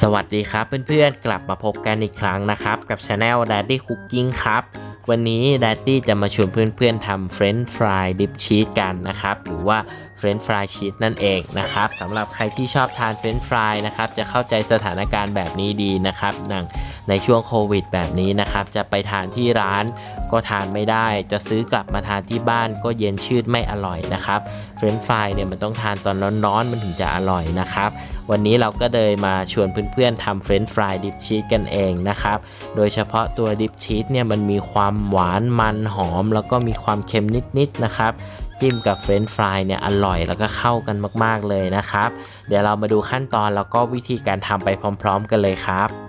สวัสดีครับเพื่อนๆ กลับมาพบกันอีกครั้งนะครับ กับช anel Daddy Cooking ครับ วันนี้ Daddy จะมาชวนเพื่อนๆทำเฟรนช์ฟรายดิปชีสกันนะครับ หรือว่าเฟรนช์ฟรายชีสนั่นเองนะครับสำหรับใครที่ชอบทานเฟรนช์ฟรายนะครับ จะเข้าใจสถานการณ์แบบนี้ดีนะครับอย่งในช่วงโควิดแบบนี้นะครับ จะไปทานที่ร้าน ก็ทานไม่ได้ จะซื้อกลับมาทานที่บ้านก็เย็นชืดไม่อร่อยนะครับเฟรนช์ฟรายเนี่ยมันต้องทานตอนร้อนๆมันถึงจะอร่อยนะครับ วันนี้เราก็เลยมาชวนเพื่อนๆทำเฟรนช์ฟรายดิปชีสกันเองนะครับ โดยเฉพาะตัวดิปชีสเนี่ยมันมีความหวานมันหอม แล้วก็มีความเค็มนิดๆนะครับจิ้มกับเฟรนช์ฟรายเนี่ยอร่อยแล้วก็เข้ากันมากๆเลยนะครับ เดี๋ยวเรามาดูขั้นตอนแล้วก็วิธีการทำไปพร้อม ๆ กันเลยครับ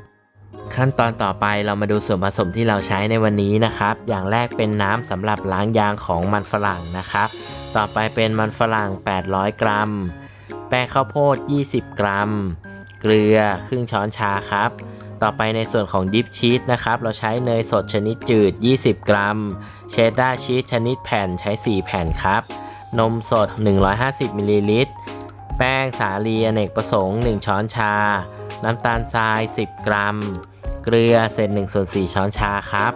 ขั้นตอนต่อไปเรามาดูส่วนผสมที่เราใช้ในวันนี้นะครับ อย่างแรกเป็นน้ำสำหรับล้างยางของมันฝรั่งนะครับ ต่อไปเป็นมันฝรั่ง 800 กรัม แป้งข้าวโพด 20 กรัม เกลือครึ่งช้อนชาครับ ต่อไปในส่วนของดิปชีสนะครับ เราใช้เนยสดชนิดจืด 20 กรัม เชดดาร์ชีสชนิดแผ่นใช้ 4 แผ่นครับ นมสด 150มิลลิลิตร แป้งสาลีอเนกประสงค์ 1 ช้อนชา น้ำตาลทราย 10 กรัม เกลือเศษ1ส่วน4ช้อนชาครับ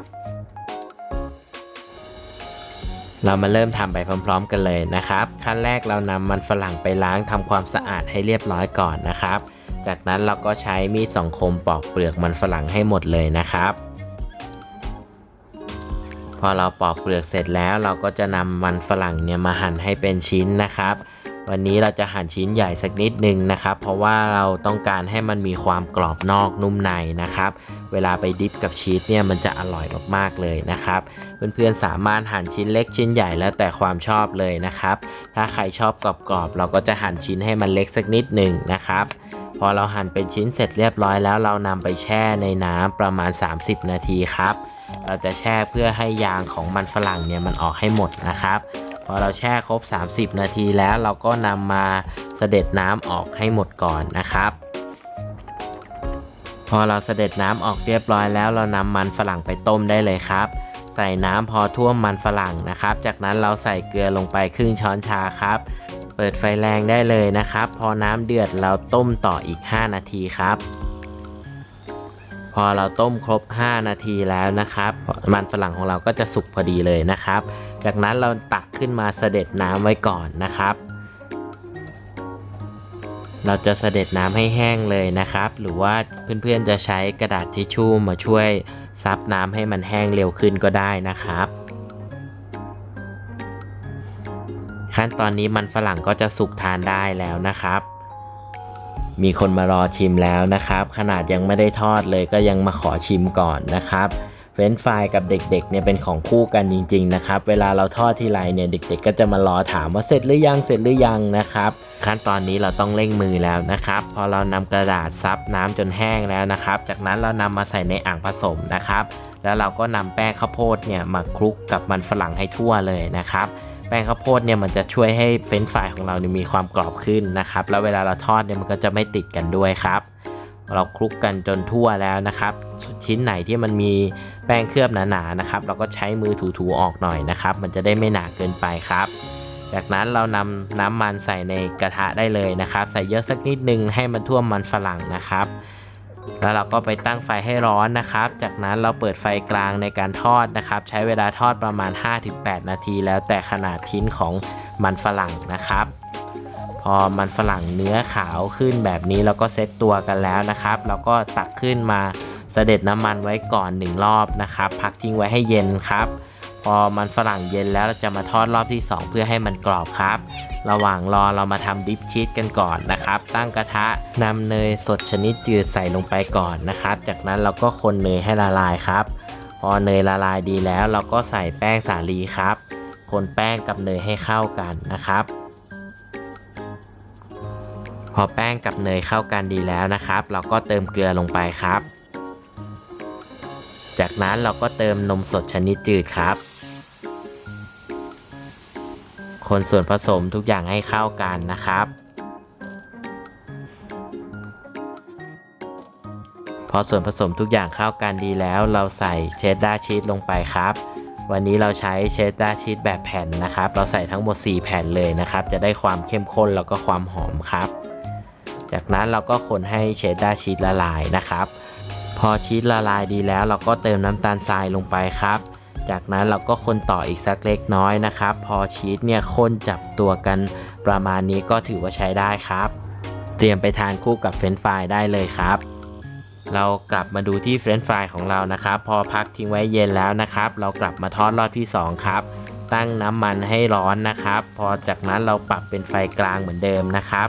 เรามาเริ่มทำไปพร้อม ๆ กันเลยนะครับ ขั้นแรกเรานำมันฝรั่งไปล้างทำความสะอาดให้เรียบร้อยก่อนนะครับ จากนั้นเราก็ใช้มีดสองคมปอกเปลือกมันฝรั่งให้หมดเลยนะครับพอเราปอกเปลือกเสร็จแล้วเราก็จะนำมันฝรั่งเนี่ยมาหั่นให้เป็นชิ้นนะครับ วันนี้เราจะหั่นชิ้นใหญ่สักนิดนึงนะครับ เพราะว่าเราต้องการให้มันมีความกรอบนอกนุ่มในนะครับ เวลาไปดิฟกับชีสเนี่ยมันจะอร่อยมากๆเลยนะครับเพื่อนๆสามารถหั่นชิ้นเล็กชิ้นใหญ่แล้วแต่ความชอบเลยนะครับ ถ้าใครชอบกรอบๆ เราก็จะหั่นชิ้นให้มันเล็กสักนิดหนึ่งนะครับพอเราหั่นเป็นชิ้นเสร็จเรียบร้อยแล้วเรานำไปแช่ในน้ำประมาณ 30 นาทีครับ เราจะแช่เพื่อให้ยางของมันฝรั่งเนี่ยมันออกให้หมดนะครับ พอเราแช่ครบ 30 นาทีแล้วเราก็นำมาเสด็จน้ำออกให้หมดก่อนนะครับ พอเราเสด็จน้ำออกเรียบร้อยแล้วเรานำมันฝรั่งไปต้มได้เลยครับ ใส่น้ำพอท่วมมันฝรั่งนะครับ จากนั้นเราใส่เกลือลงไปครึ่งช้อนชาครับ เปิดไฟแรงได้เลยนะครับ พอน้ำเดือดเราต้มต่ออีก 5 นาทีครับ พอเราต้มครบ 5 นาทีแล้วนะครับ มันฝรั่งของเราก็จะสุกพอดีเลยนะครับ จากนั้นเราตักขึ้นมาเสด็จน้ำไว้ก่อนนะครับ เราจะเสด็จน้ำให้แห้งเลยนะครับ หรือว่าเพื่อนๆจะใช้กระดาษทิชชู่มาช่วยซับน้ำให้มันแห้งเร็วขึ้นก็ได้นะครับ ขั้นตอนนี้มันฝรั่งก็จะสุกทานได้แล้วนะครับ มีคนมารอชิมแล้วนะครับ ขนาดยังไม่ได้ทอดเลยก็ยังมาขอชิมก่อนนะครับ เฟรนฟรายกับเด็กๆเนี่ยเป็นของคู่กันจริงๆนะครับ เวลาเราทอดทีไรเนี่ยเด็ก ๆ ก็จะมารอถามว่าเสร็จหรือยังเสร็จหรือยังนะครับ ขั้นตอนนี้เราต้องเร่งมือแล้วนะครับ พอเรานำกระดาษซับน้ำจนแห้งแล้วนะครับ จากนั้นเรานำมาใส่ในอ่างผสมนะครับ แล้วเราก็นำแป้งข้าวโพดเนี่ยมาคลุกกับมันฝรั่งให้ทั่วเลยนะครับแป้งข้าวโพดเนี่ยมันจะช่วยให้เฟรนฟรายของเราเนี่ยมีความกรอบขึ้นนะครับ แล้วเวลาเราทอดเนี่ยมันก็จะไม่ติดกันด้วยครับ เราคลุกกันจนทั่วแล้วนะครับ ชิ้นไหนที่มันมี ป้งเคลือบหนาๆนะครับ เราก็ใช้มือถูๆออกหน่อยนะครับ มันจะได้ไม่หนาเกินไปครับ จากนั้นเรานำน้ำมันใส่ในกระทะได้เลยนะครับ ใส่เยอะสักนิดนึงให้มันท่วมมันฝรั่งนะครับ แล้วเราก็ไปตั้งไฟให้ร้อนนะครับ จากนั้นเราเปิดไฟกลางในการทอดนะครับ ใช้เวลาทอดประมาณ 5-8 นาที แล้วแต่ขนาดชิ้นของมันฝรั่งนะครับพอมันฝรั่งเนื้อขาวขึ้นแบบนี้เราก็เซตตัวกันแล้วนะครับ เราก็ตักขึ้นมา เสด็จน้ำมันไว้ก่อนหนึ่งรอบนะครับ พักทิ้งไว้ให้เย็นครับ พอมันฝรั่งเย็นแล้วเราจะมาทอดรอบที่ 2 เพื่อให้มันกรอบครับ ระหว่างรอเรามาทำดิปชีสกันก่อนนะครับ ตั้งกระทะนำเนยสดชนิดจืดใส่ลงไปก่อนนะครับ จากนั้นเราก็คนเนยให้ละลายครับ พอเนยละลายดีแล้ว เราก็ใส่แป้งสาลีครับ คนแป้งกับเนยให้เข้ากันนะครับพอแป้งกับเนยเข้ากันดีแล้วนะครับ เราก็เติมเกลือลงไปครับ จากนั้นเราก็เติมนมสดชนิดจืดครับ คนส่วนผสมทุกอย่างให้เข้ากันนะครับ พอส่วนผสมทุกอย่างเข้ากันดีแล้ว เราใส่เชดดาร์ชีสลงไปครับ วันนี้เราใช้เชดดาร์ชีสแบบแผ่นนะครับ เราใส่ทั้งหมด 4 แผ่นเลยนะครับ จะได้ความเข้มข้นแล้วก็ความหอมครับ จากนั้นเราก็คนให้เชดดาร์ชีสละลายนะครับ พอชีสละลายดีแล้วเราก็เติมน้ำตาลทรายลงไปครับ จากนั้นเราก็คนต่ออีกสักเล็กน้อยนะครับ พอชีสเนี่ยข้นจับตัวกันประมาณนี้ก็ถือว่าใช้ได้ครับ เตรียมไปทานคู่กับเฟรนช์ฟรายได้เลยครับ เรากลับมาดูที่เฟรนช์ฟรายของเรานะครับ พอพักทิ้งไว้เย็นแล้วนะครับ เรากลับมาทอดรอบที่สองครับตั้งน้ำมันให้ร้อนนะครับ พอจากนั้นเราปรับเป็นไฟกลางเหมือนเดิมนะครับ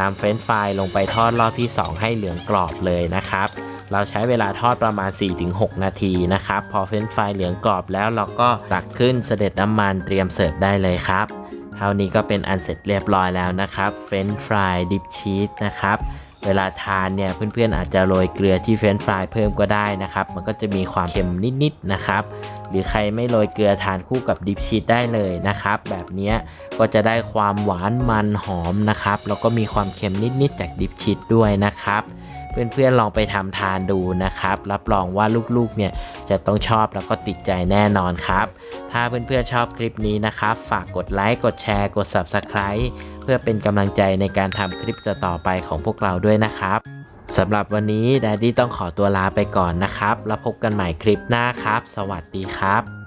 นำเฟรนช์ฟรายลงไปทอดรอบที่ 2 ให้เหลืองกรอบเลยนะครับ เราใช้เวลาทอดประมาณ 4-6 นาทีนะครับ พอเฟรนช์ฟรายเหลืองกรอบแล้วเราก็ตักขึ้นเสด็จน้ำมันเตรียมเสิร์ฟได้เลยครับเท่านี้ก็เป็นอันเสร็จเรียบร้อยแล้วนะครับเฟรนช์ฟรายดิปชีสนะครับเวลาทานเนี่ยเพื่อนๆอาจจะโรยเกลือที่เฟรนช์ฟรายเพิ่มก็ได้นะครับ มันก็จะมีความเค็มนิดๆนะครับ หรือใครไม่โรยเกลือทานคู่กับดิปชีสได้เลยนะครับ แบบนี้ก็จะได้ความหวานมันหอมนะครับ แล้วก็มีความเค็มนิดๆจากดิปชีสด้วยนะครับ เพื่อนๆลองไปทำทานดูนะครับ รับรองว่าลูกๆเนี่ยจะต้องชอบแล้วก็ติดใจแน่นอนครับ ถ้าเพื่อนๆชอบคลิปนี้นะครับ ฝากกดไลค์กดแชร์กด Subscribe เพื่อเป็นกำลังใจในการทำคลิปต่อๆไปของพวกเราด้วยนะครับสำหรับวันนี้ดดดี้ต้องขอตัวลาไปก่อนนะครับ แล้วพบกันใหม่คลิปหน้าครับ สวัสดีครับ